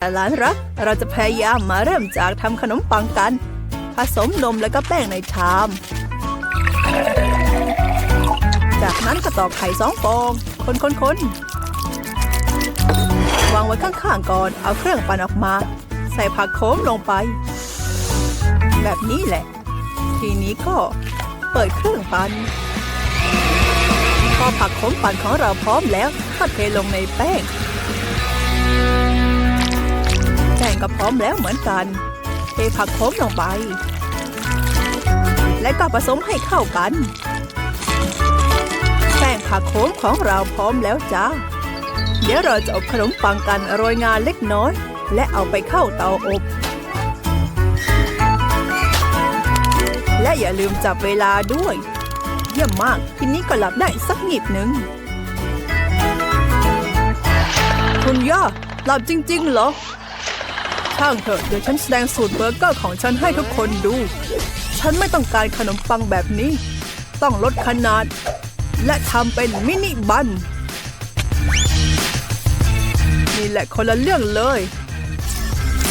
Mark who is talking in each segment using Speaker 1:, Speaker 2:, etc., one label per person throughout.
Speaker 1: หลานรัก เราจะพยายามมาเริ่มจากทำขนมปังกัน ผสมนมแล้วก็แป้งในชาม จากนั้นก็ตอกไข่สองฟอง คนคนคนวางไว้ข้างๆก่อน เอาเครื่องปั่นออกมา ใส่ผักโขมลงไป แบบนี้แหละ ทีนี้ก็เปิดเครื่องปั่นพอผักโขมปั่นของเราพร้อมแล้วก็เทลงในแป้ง แป้งก็พร้อมแล้วเหมือนกัน เทผักโขมลงไป และก็ผสมให้เข้ากัน แป้งผักโขมของเราพร้อมแล้วจ้า เดี๋ยวเราจะอบขนมปังกันโรยงานเล็กน้อย และเอาไปเข้าเตาอบ และอย่าลืมจับเวลาด้วย เยี่ยมมากทีนี้ก็หลับได้สักหนิดหนึ่งคุณย่าหลับจริง ๆ เหรอ ช่างเถอะเดี๋ยวฉันแสดงสูตรเบอร์เกอร์ของฉันให้ทุกคนดู ฉันไม่ต้องการขนมปังแบบนี้ ต้องลดขนาด และทำเป็นมินิบัน นี่แหละคนละเรื่องเลย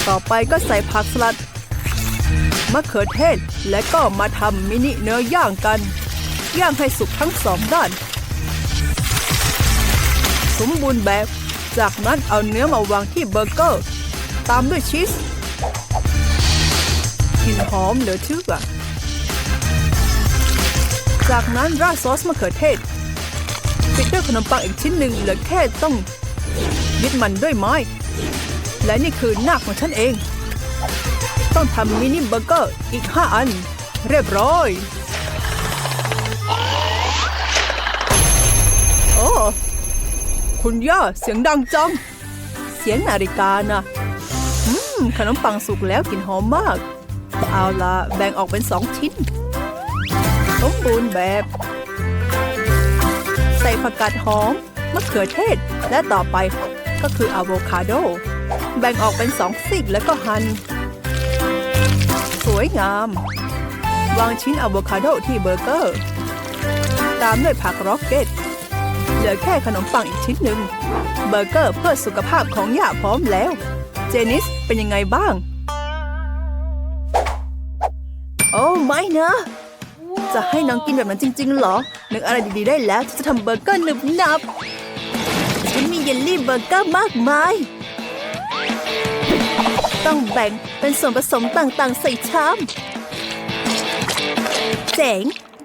Speaker 1: ต่อไปก็ใส่ผักสลัดมะเขือเทศและก็มาทำมินิเนื้อย่างกัน ย่างให้สุกทั้งสองด้าน สมบูรณ์แบบ จากนั้นเอาเนื้อมาวางที่เบอร์เกอร์ ตามด้วยชีสกลิ่นหอมเหลือเชื่อจากนั้นราดซอสมะเขือเทศปิดด้วยขนมปังอีกชิ้นหนึ่งเหลือแค่ต้องยึดมันด้วยไม้ และนี่คือหน้าของฉันเอง ต้องทำมินิเบอร์เกอร์อีก 5 อัน เรียบร้อย โอ้ คุณย่าเสียงดังจัง เสียงนาฬิกานะ ขนมปังสุกแล้วกลิ่นหอมมาก เอาละแบ่งออกเป็นสองชิ้น สมบูรณ์แบบ ใส่ผักกาดหอมมะเขือเทศ และต่อไปก็คืออะโวคาโด แบ่งออกเป็นสองซีกแล้วก็หัน่น สวยงาม วางชิ้นอะโวคาโดที่เบอร์เกอร์ ตามด้วยผักร็อกเก็ตเหลือแค่ขนมปังอีกชิ้นหนึ่ง เบอร์เกอร์เพื่อสุขภาพของย่าพร้อมแล้ว นิสเป็นยังไงบ้าง โอ้ไม่นะ จะให้น้องกินแบบนั้นจริงๆเหรอ นึกอะไรดีๆได้แล้วจะทำเบอร์เกอร์หนึบหนับฉันมีเยลลี่เบอร์เกอร์มากมาย ต้องแบ่งเป็นส่วนผสมต่างๆ ใส่ชามเจ๋ง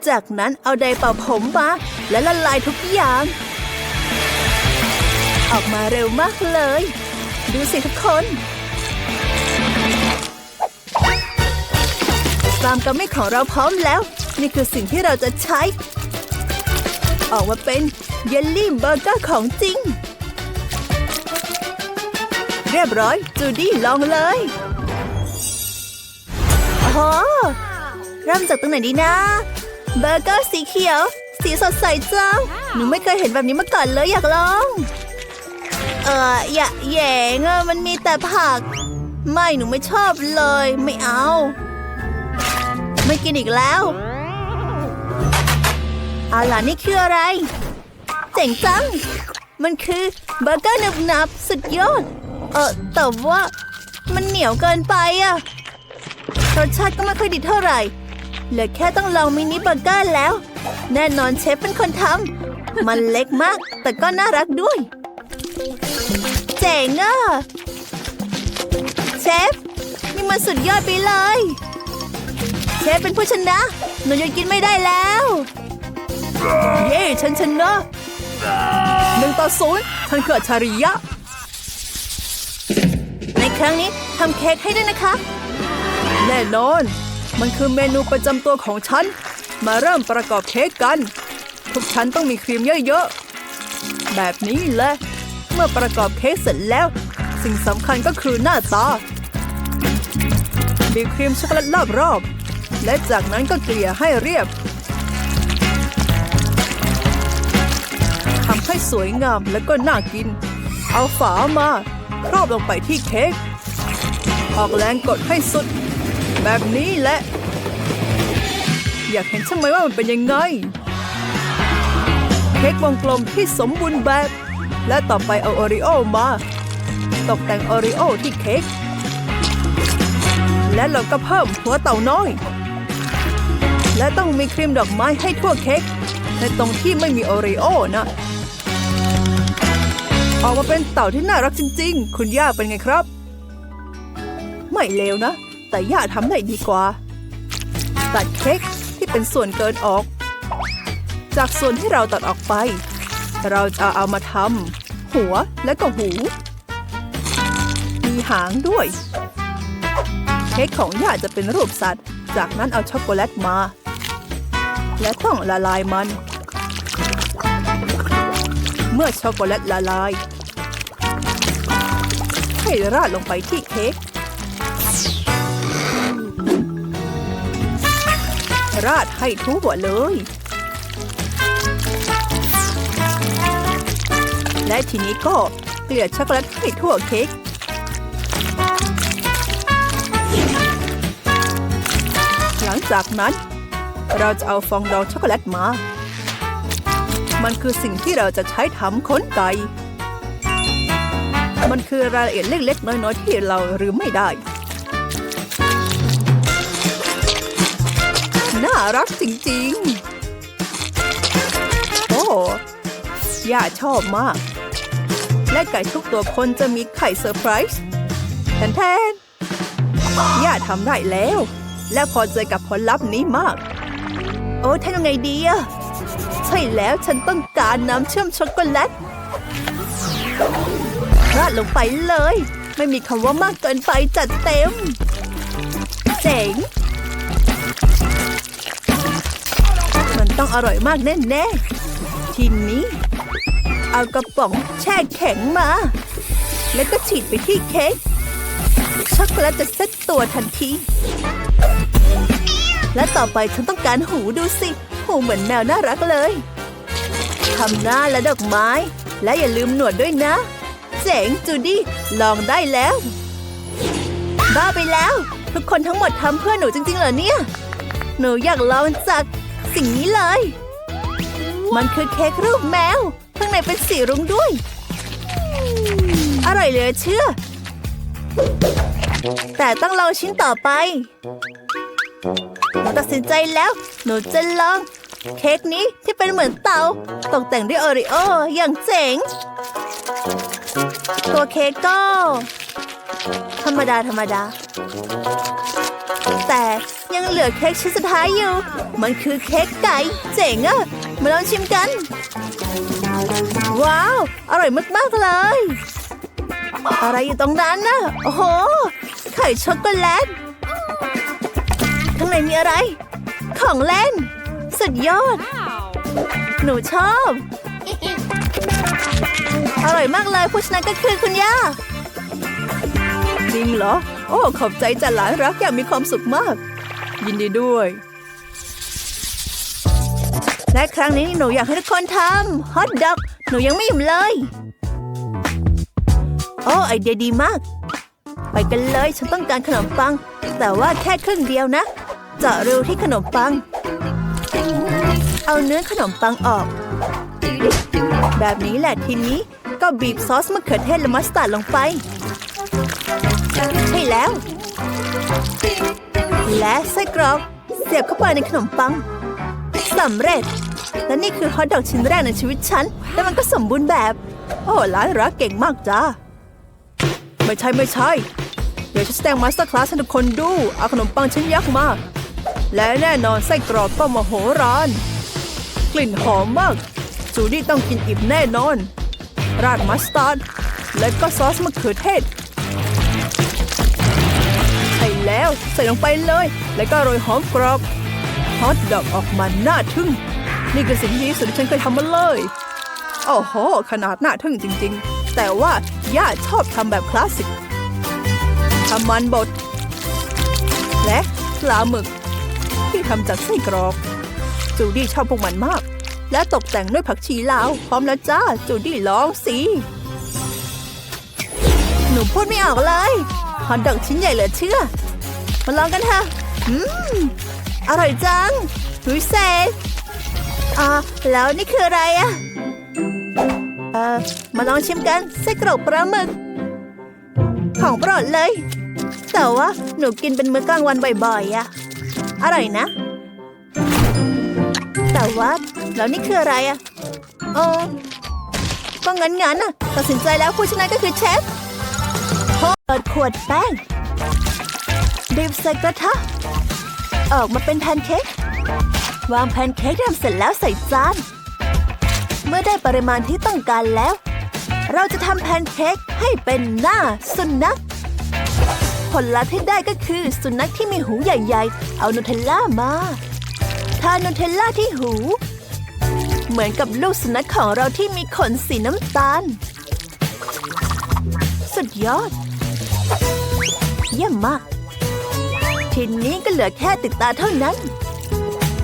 Speaker 1: จากนั้นเอาไดร์เป่าผมมา และละลายทุกอย่าง ออกมาเร็วมากเลย ดูสิทุกคนตามกำมิของเราพร้อมแล้ว นี่คือสิ่งที่เราจะใช้ ออกมาเป็นเยลลี่เบอร์เกอร์ของจริง เรียบร้อย จูดี้ลองเลยโอ้โหเริ่มจากตรงไหนดีนะ เบอร์เกอร์สีเขียว สีสดใสจังหนูไม่เคยเห็นแบบนี้มาก่อนเลยอยากลอง ออย่าแยงอะมันมีแต่ผัก ไม่หนูไม่ชอบเลย ไม่เอา ไม่กินอีกแล้วเอาล่ะนี่คืออะไร เจ๋งจัง มันคือเบอร์เกอร์หนึบหนับสุดยอด เออแต่ว่ามันเหนียวเกินไปอะรสชาติก็ไม่ค่อยดีเท่าไหร่ เหลือแค่ต้องลองมินิเบอร์เกอร์แล้ว แน่นอนเชฟเป็นคนทำมันเล็กมาก แต่ก็น่ารักด้วย เจ๋งอะเชฟ นี่มันสุดยอดไปเลย เชฟเป็นผู้ชนะ หนูยังกินไม่ได้แล้ว เย้ฉันชนะหนึ่งต่อศูนย์ฉันคืออัจฉริยะ ในครั้งนี้ทำเค้กให้ด้วยนะคะ แน่นอน มันคือเมนูประจำตัวของฉัน มาเริ่มประกอบเค้กกัน ทุกชั้นต้องมีครีมเยอะๆ แบบนี้แหละ เมื่อประกอบเค้กเสร็จแล้ว สิ่งสำคัญก็คือหน้าตาบีครีมช็อกโกแลตรอบๆและจากนั้นก็เกลี่ยให้เรียบทำให้สวยงามและก็น่ากิน เอาฝามาครอบลงไปที่เค้กออกแรงกดให้สุด แบบนี้แหละ อยากเห็นใช่ไหมว่ามันเป็นยังไง เค้กวงกลมที่สมบูรณ์แบบ และต่อไปเอาโอริโอมา ตกแต่งโอริโอที่เค้ก และเราก็เพิ่มหัวเต่าน้อย และต้องมีครีมดอกไม้ให้ทั่วเค้กในตรงที่ไม่มีโอริโอนะ ออกมาเป็นเต่าที่น่ารักจริง ๆ คุณย่าเป็นไงครับ ไม่เลวนะ แต่ย่าทำได้ดีกว่า ตัดเค้กที่เป็นส่วนเกินออก จากส่วนที่เราตัดออกไป เราจะเอามาทำหัวและก็หู มีหางด้วย เค้กของย่าจะเป็นรูปสัตว์ จากนั้นเอาช็อกโกแลตมา และต้องละลายมัน เมื่อช็อกโกแลตละลาย ให้ราดลงไปที่เค้กราดให้ทั่วเลย และทีนี้ก็เกลี่ยช็อกโกแลตให้ทั่วเค้กหลังจากนั้น เราจะเอาฟองดองช็อกโกแลตมา มันคือสิ่งที่เราจะใช้ทำขนไก่ มันคือรายละเอียดเล็กๆ น้อยๆ ที่เราลืมไม่ได้ น่ารักจริงๆ โอ้ย่าชอบมาก และไก่ทุกตัวคนจะมีไข่เซอร์ไพรส์แทนแทนย่าทำได้แล้ว และพอใจกับผลลัพธ์นี้มาก โอ้ทำยังไงดีอะใช่แล้วฉันต้องการน้ำเชื่อมช็อกโกแลตราดลงไปเลย ไม่มีคำว่ามากเกินไปจัดเต็ม เจ๋ง มันต้องอร่อยมากแน่ ๆ ทีนี้ เอากระป๋องแช่แข็งมา แล้วก็ฉีดไปที่เค้กช็อกโกแลตจะเซ็ตตัวทันที และต่อไปฉันต้องการหูดูสิ หูเหมือนแมวน่ารักเลยทำหน้าและดอกไม้ และอย่าลืมหนวดด้วยนะ เจ๋งจูดี้ลองได้แล้ว บ้าไปแล้ว ทุกคนทั้งหมดทำเพื่อหนูจริงๆเหรอเนี่ย หนูอยากลองจากสิ่งนี้เลย มันคือเค้กรูปแมว ข้างในเป็นสีรุ้งด้วย อร่อยเหลือเชื่อ แต่ต้องลองชิ้นต่อไปหนูตัดสินใจแล้ว หนูจะลอง เค้กนี้ที่เป็นเหมือนเตา ตกแต่งด้วยโอริโออย่างเจ๋ง ตัวเค้กก็ ธรรมดาธรรมดา แต่ยังเหลือเค้กชิ้นสุดท้ายอยู่ มันคือเค้กไก่เจ๋งอะ มาลองชิมกัน ว้าว อร่อยมาก ๆ เลย อะไรอยู่ตรงนั้นนะโอ้โห ไข่ช็อกโกแลต ข้างในมีอะไร ของเล่น สุดยอด หนูชอบ อร่อยมากเลยผู้ชนะก็คือคุณย่า จริงเหรอ โอ้ ขอบใจจัหลานรักอยากมีความสุขมาก ยินดีด้วย และครั้งนี้หนูอยากให้ทุกคนทำฮอทดอกหนูยังไม่อิ่มเลย โอ้ไอเดียดีมาก ไปกันเลยฉันต้องการขนมปัง แต่ว่าแค่ครึ่งเดียวนะ เจาะรูที่ขนมปัง เอาเนื้อขนมปังออก แบบนี้แหละทีนี้ก็บีบซอสมะเขือเทศและมัสตาร์ดลงไป ใช่แล้ว และไส้กรอกเสียบเข้าไปในขนมปังสำเร็จ และนี่คือฮอทดอกชิ้นแรกในชีวิตฉัน และมันก็สมบูรณ์แบบ โอ้ร้านรักเก่งมากจ้า ไม่ใช่ไม่ใช่ เดี๋ยวฉันแสดงมาสเตอร์คลาสให้ทุกคนดู เอาขนมปังชิ้นยักษ์มาและแน่นอนไส้กรอกก็มโหฬารกลิ่นหอมมาก จูดี้ต้องกินอิ่มแน่นอน ราดมัสตาร์ดและก็ซอสมะเขือเทศใช่แล้วใส่ลงไปเลย แล้วก็โรยหอมกรอบฮอตดอกออกมาน่าทึ่ง นี่คือสิ่งที่สุดที่ฉันเคยทำมาเลย โอ้โห ขนาดหน่าทึ่งจริง ๆ แต่ว่าย่าชอบทำแบบคลาสสิกทำมันบด และปลาหมึก ที่ทำจากไส้กรอก จูดี้ชอบพวกมันมาก และตกแต่งด้วยผักชีลาว พร้อมแล้วจ้า จูดี้ลองสิ หนูพูดไม่ออกเลยฮอทดอกชิ้นใหญ่เหลือเชื่อ มาลองกันเถอะอืม อร่อยจังวิเศษ อ่าแล้วนี่คืออะไรอะเอ่อมาลองชิมกันไส้กรอกปลาหมึก ของโปรดเลย แต่ว่าหนูกินเป็นมื้อกลางวันบ่อยๆอะอร่อยนะ แต่ว่าแล้วนี่คืออะไรอะเออก็งั้นงั้นๆอะตัดสินใจแล้วผู้ชนะก็คือเชฟเปิดขวดแป้งบีบใส่กระทะออกมาเป็นแพนเค้ก วางแพนเค้กทำเสร็จแล้วใส่จาน เมื่อได้ปริมาณที่ต้องการแล้ว เราจะทำแพนเค้กให้เป็นหน้าสุนัข ผลลัพธ์ที่ได้ก็คือสุนัขที่มีหูใหญ่ๆ เอานูเทลล่ามาทานูเทลล่าที่หู เหมือนกับลูกสุนัขของเราที่มีขนสีน้ำตาล สุดยอด เยี่ยมมากทีนี้ก็เหลือแค่ติดตาเท่านั้น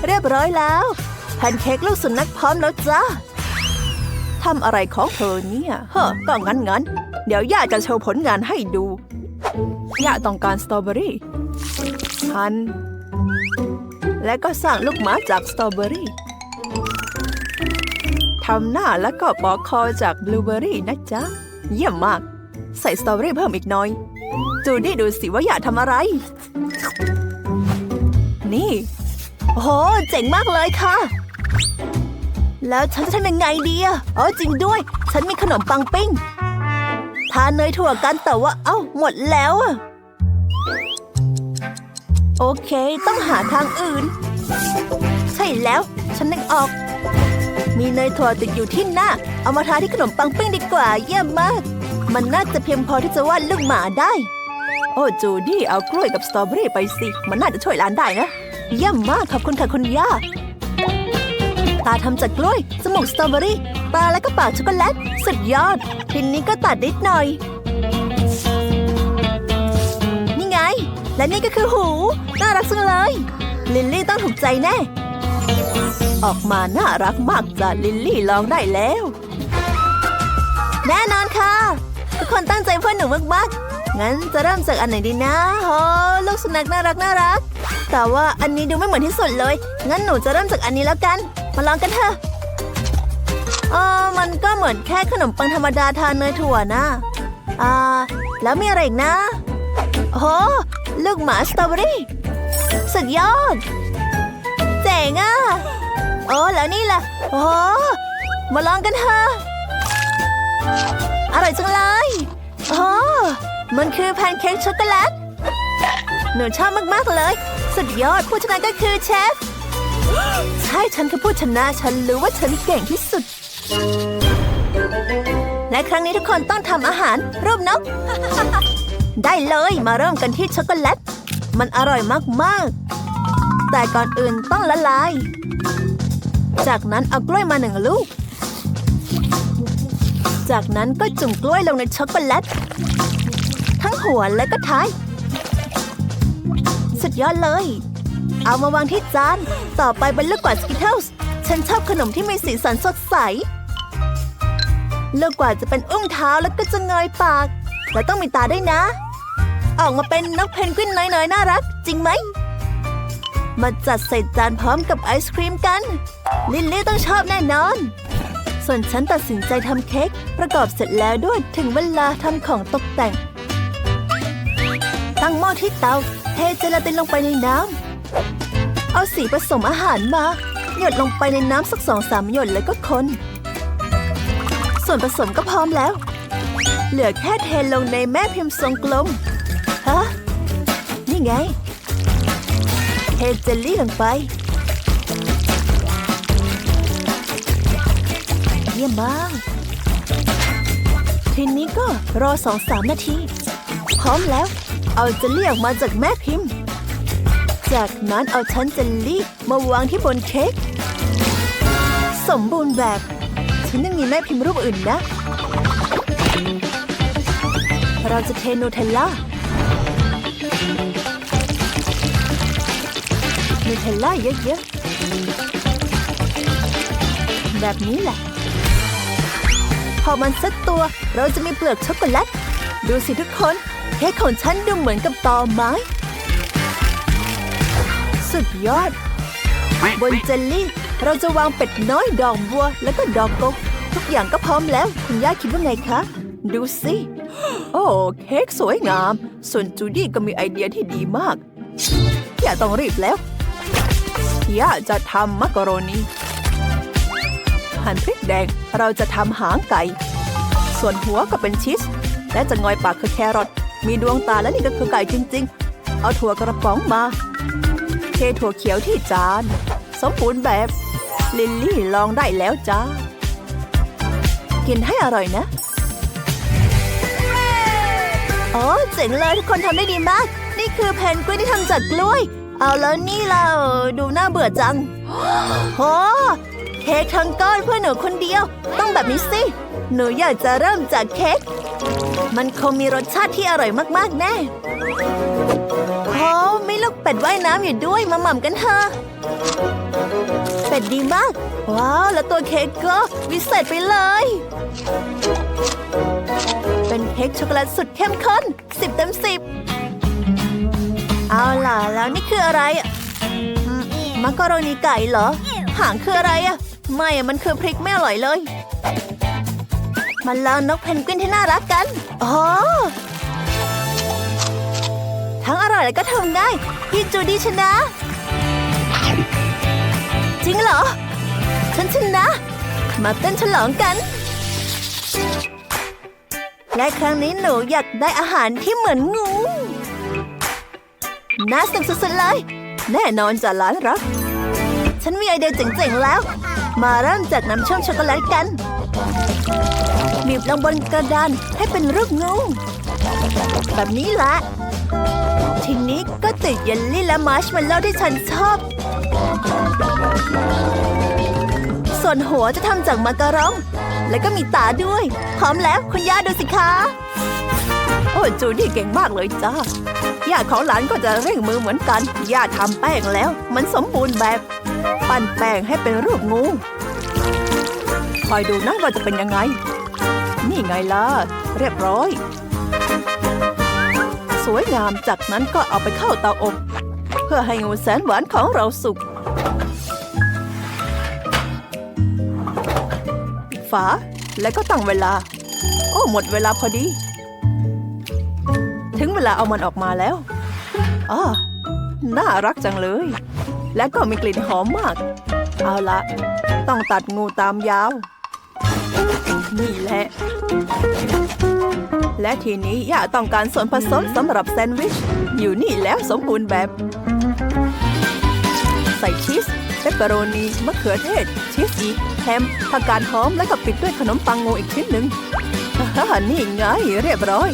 Speaker 1: เรียบร้อยแล้วแพนเค้กลูกสุนัขพร้อมแล้วจ้าทำอะไรของเธอเนี่ยเฮ้อก็งั้นงั้นเดี๋ยวย่าจะโชว์ผลงานให้ดูย่าต้องการสตรอเบอรี่หัน และก็สร้างลูกหมาจากสตรอเบอรี่ทำหน้าแล้วก็ปอกคอจากบลูเบอรี่นะจ๊ะ เยี่ยมมาก ใส่สตรอเบอรี่เพิ่มอีกน่อย จูดี้ดูสิว่าอยากทำอะไร นี่ โอ้โห เจ๋งมากเลยค่ะ แล้วฉันจะทำยังไงดีอะอ๋อจริงด้วย ฉันมีขนมปังปิ้ง ทานเนยถั่วกันแต่ว่า เอ้า หมดแล้วอะโอเค ต้องหาทางอื่น ใช่แล้ว ฉันนึกออก มีเนยถั่วติดอยู่ที่หน้า เอามาทาที่ขนมปังปิ้งดีกว่า เยี่ยมมาก มันน่าจะเพียงพอที่จะวาดลูกหมาได้ โอ้จูดี้เอากล้วยกับสตรอเบอรี่ไปสิ มันน่าจะช่วยร้านได้นะ เยี่ยมมากขอบคุณค่ะคุณย่า ตาทำจากกล้วย จมูกสตรอเบอรี่ ตาและก็ปากช็อกโกแลต สุดยอด ทีนี้ก็ตัดนิดหน่อย นี่ไง และนี่ก็คือหู น่ารักจังเลย ลิลลี่ต้องถูกใจแน่ ออกมาน่ารักมากจ้ะลิลลี่ลองได้แล้ว แน่นอนค่ะ ทุกคนตั้งใจเพื่อหนูมากๆงั้นจะเริ่มจากอันไหนดีนะโอ้ลูกสุนัขน่ารักน่ารัก แต่ว่าอันนี้ดูไม่เหมือนที่สุดเลย งั้นหนูจะเริ่มจากอันนี้แล้วกัน มาลองกันเถอะเออมันก็เหมือนแค่ขนมปังธรรมดาทานเนยถั่วนะอ่า แล้วมีอะไรอีกนะ โอ้โหลูกหมาสตรอเบอรี่สุดยอด เจ๋งอะ โอ้แล้วนี่ล่ะ โอ้โหมาลองกันเถอะอร่อยจังเลยโอ้มันคือแพนเค้กช็อกโกแลตหนูชอบมาก ๆ เลย สุดยอด ผู้ชนะก็คือเชฟ ใช่ฉันคือผู้ชนะ ฉันรู้ว่าฉันเก่งที่สุด และครั้งนี้ทุกคนต้องทำอาหารรูปนก ได้เลยมาเริ่มกันที่ช็อกโกแลต มันอร่อยมาก ๆ แต่ก่อนอื่นต้องละลาย จากนั้นเอากล้วยมาหนึ่งลูก จากนั้นก็จุ่มกล้วยลงในช็อกโกแลต ทั้งหัวและก็ท้าย ยอดเลย เอามาวางที่จาน ต่อไปเป็นลูกกวาดสกิทเทิลส์ฉันชอบขนมที่มีสีสันสดใส ลูกกวาดจะเป็นอุ้งเท้าแล้วก็จะเงยปาก และต้องมีตาด้วยนะ ออกมาเป็นนกเพนกวินน้อยๆน่ารัก จริงไหม มาจัดใส่จานพร้อมกับไอศครีมกัน ลิลลี่ต้องชอบแน่นอน ส่วนฉันตัดสินใจทำเค้กประกอบเสร็จแล้วด้วยถึงเวลาทำของตกแต่ง ตั้งหม้อที่เตา เทเจลาตินลงไปในน้ำ เอาสีผสมอาหารมา หยดลงไปในน้ำสักสองสามหยดแล้วก็คน ส่วนผสมก็พร้อมแล้ว เหลือแค่เทลงในแม่พิมพ์ทรงกลม ฮะ นี่ไง เทเจลลี่ลงไป เยี่ยมมาก ทีนี้ก็รอสองสามนาที พร้อมแล้ว เอาเจลลี่ออกมาจากแม่พิมพ์ จากนั้นเอาชั้นเจลลี่มาวางที่บนเค้ก สมบูรณ์แบบ ฉันยังมีแม่พิมพ์รูปอื่นนะ เราจะเทนูเทลล่านูเทลล่าเยอะๆ แบบนี้แหละ พอมันเซ็ตตัวเราจะมีเปลือกช็อกโกแลต ดูสิทุกคน เค้กของฉันดูเหมือนกับตอไม้ สุดยอด บนเจลลี่ เราจะวางเป็ดน้อยดอกบัว แล้วก็ดอกกกทุกอย่างก็พร้อมแล้ว คุณย่าคิดว่าไงคะ ดูสิ โอ้เค้กสวยงาม ส่วนจูดี้ก็มีไอเดียที่ดีมาก อย่าต้องรีบแล้ว ย่าจะทำมักกะโรนีหั่นพริกแดงเราจะทำหางไก่ ส่วนหัวก็เป็นชีสและจะงอยปากคือแครอท มีดวงตาและนี่ก็คือไก่จริง ๆ เอาถั่วกระป๋องมา เทถั่วเขียวที่จาน สมบูรณ์แบบ ลิลลี่ลองได้แล้วจ้า กินให้อร่อยนะ โอ้เจ๋งเลยทุกคนทำได้ดีมาก นี่คือแผ่นกล้วยที่ทำจากกล้วย เอาแล้วนี่เราดูน่าเบื่อจังโอ้เค้กทั้งก้อนเพื่อหนูคนเดียว ต้องแบบนี้สิ หนูอยากจะเริ่มจากเค้ก มันคงมีรสชาติที่อร่อยมากๆแน่โอ้ไมีลูกเป็ดว่ายน้ำอยู่ด้วยมาหม่ำกันเถอะ เป็ดดีมาก ว้าว แล้วตัวเค้กก็วิเศษไปเลย เป็นเค้กช็อกโกแลตสุดเข้มข้นสิบเต็มสิบเอาล่ะ แล้วนี่คืออะไรอะอืมมักกะโรนีไก่เหรอ หางคืออะไรอะ ไม่อะมันคือพริกไม่อร่อยเลย มันลองนกเพนกวินที่น่ารักกันอ๋อทั้งอร่อยและก็ทำง่าย พี่จูดี้ชนะ จริงเหรอ ฉันชนะ มาเต้นฉลองกัน และครั้งนี้หนูอยากได้อาหารที่เหมือนงู น่าสนุกสุดๆเลย แน่นอนจะหลานรัก ฉันมีไอเดียเจ๋งๆแล้ว มาเริ่มจากน้ำเชื่อมช็อกโกแลตกัน บีบลงบนกระดานให้เป็นรูปงู แบบนี้แหละ ทีนี้ก็ติดเยลลี่และมาร์ชเมลโล่ที่ฉันชอบ ส่วนหัวจะทำจากมาการอง แล้วก็มีตาด้วย พร้อมแล้วคุณย่าดูสิคะ โอ้จูดี้เก่งมากเลยจ้าย่าของหลานก็จะเร่งมือเหมือนกันย่าทำแป้งแล้ว มันสมบูรณ์แบบ ปั้นแป้งให้เป็นรูปงู คอยดูนะว่าจะเป็นยังไง นี่ไงล่ะ เรียบร้อย สวยงามจากนั้นก็เอาไปเข้าเตาอบ เพื่อให้งูแสนหวานของเราสุกปิดฝาแล้วก็ตั้งเวลา โอ้หมดเวลาพอดี ถึงเวลาเอามันออกมาแล้วอ้าน่ารักจังเลย และก็มีกลิ่นหอมมาก เอาละต้องตัดงูตามยาว นี่แหละ และทีนี้ย่าต้องการส่วนผสมสำหรับแซนด์วิช อยู่นี่แล้วสมบูรณ์แบบ ใส่ชีสเปปเปอโรนีมะเขือเทศ ชีสอีกแฮมผักกาดหอมแล้วก็ปิดด้วยขนมปังงูอีกชิ้นหนึ่งฮ่านี่ไงเรียบร้อย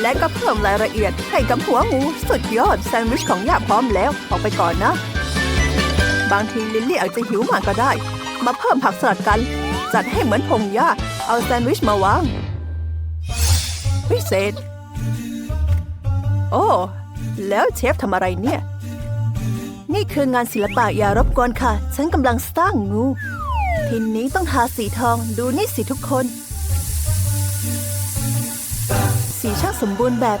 Speaker 1: และก็เพิ่มรายละเอียดให้กับหัวงูสุดยอดแซนด์วิชของย่าพร้อมแล้วออกไปก่อนนะ บางทีลิลลี่อาจจะหิวมากก็ได้ มาเพิ่มผักสลัดกัน จัดให้เหมือนพงหญ้าเอาแซนด์วิชมาวางพิเศษ โอ้ แล้วเชฟทำอะไรเนี่ย นี่คืองานศิลปะอย่ารบกวนค่ะ ฉันกำลังสร้างงู ทีนี้ต้องทาสีทองดูนี่สิทุกคน สีช่างสมบูรณ์แบบ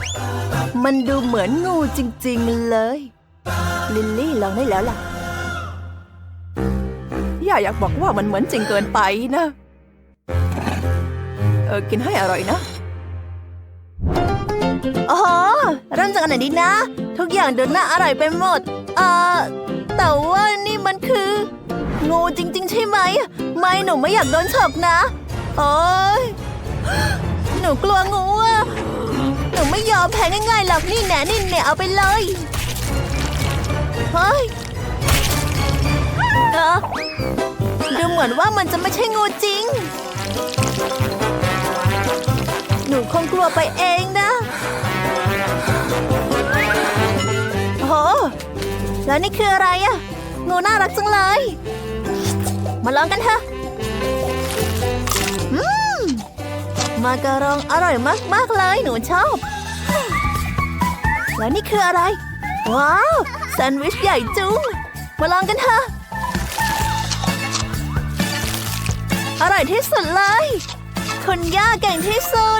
Speaker 1: มันดูเหมือนงูจริง ๆ เลย ลิลลี่ลองได้แล้วล่ะ ย่าอยากบอกว่ามันเหมือนจริงเกินไปนะ เออกินให้อร่อยนะโอ้โหเริ่มจากอันไหนดีนะ ทุกอย่างดูน่าอร่อยไปหมด เอ่อแต่ว่านี่มันคือ งูจริง ๆ ใช่ไหม ไม่หนูไม่อยากโดนฉกนะ โอ้ยหนูกลัวงูอะหนูไม่ยอมแพ้ง่ายๆหรอกนี่แหน่นี่แน่เอาไปเลย เฮ้ย เออดูเหมือนว่ามันจะไม่ใช่งูจริง หนูคงกลัวไปเองนะโหแล้วนี่คืออะไรอะงูน่ารักจังเลย มาลองกันเถอะมมาการองอร่อยมาก ๆ เลย หนูชอบ แล้วนี่คืออะไร ว้าว แซนด์วิชใหญ่จุ้งมาลองกันเถอะ อร่อยที่สุดเลย คุณย่าเก่งที่สุด